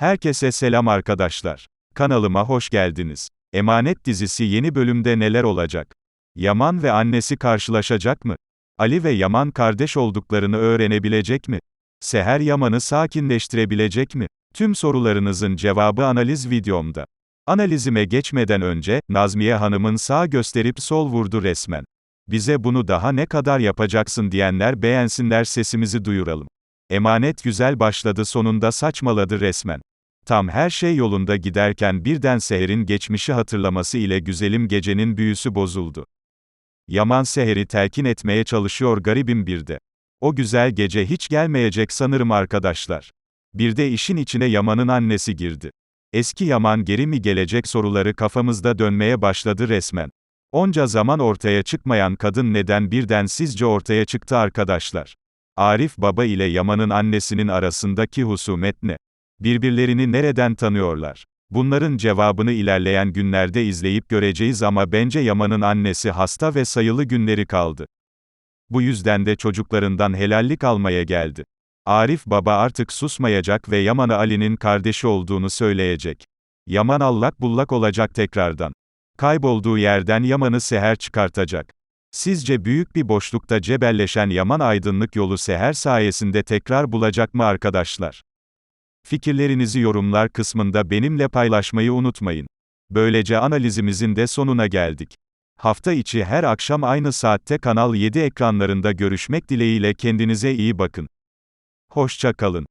Herkese selam arkadaşlar. Kanalıma hoş geldiniz. Emanet dizisi yeni bölümde neler olacak? Yaman ve annesi karşılaşacak mı? Ali ve Yaman kardeş olduklarını öğrenebilecek mi? Seher Yaman'ı sakinleştirebilecek mi? Tüm sorularınızın cevabı analiz videomda. Analizime geçmeden önce, Nazmiye Hanım'ın sağ gösterip sol vurdu resmen. Bize bunu daha ne kadar yapacaksın diyenler beğensinler sesimizi duyuralım. Emanet güzel başladı sonunda saçmaladı resmen. Tam her şey yolunda giderken birden Seher'in geçmişi hatırlaması ile güzelim gecenin büyüsü bozuldu. Yaman Seher'i telkin etmeye çalışıyor garibim bir de. O güzel gece hiç gelmeyecek sanırım arkadaşlar. Bir de işin içine Yaman'ın annesi girdi. Eski Yaman geri mi gelecek soruları kafamızda dönmeye başladı resmen. Onca zaman ortaya çıkmayan kadın neden birden sizce ortaya çıktı arkadaşlar? Arif baba ile Yaman'ın annesinin arasındaki husumet ne? Birbirlerini nereden tanıyorlar? Bunların cevabını ilerleyen günlerde izleyip göreceğiz ama bence Yaman'ın annesi hasta ve sayılı günleri kaldı. Bu yüzden de çocuklarından helallik almaya geldi. Arif baba artık susmayacak ve Yaman'a Ali'nin kardeşi olduğunu söyleyecek. Yaman allak bullak olacak tekrardan. Kaybolduğu yerden Yaman'ı Seher çıkartacak. Sizce büyük bir boşlukta cebelleşen Yaman aydınlık yolu Seher sayesinde tekrar bulacak mı arkadaşlar? Fikirlerinizi yorumlar kısmında benimle paylaşmayı unutmayın. Böylece analizimizin de sonuna geldik. Hafta içi her akşam aynı saatte Kanal 7 ekranlarında görüşmek dileğiyle kendinize iyi bakın. Hoşça kalın.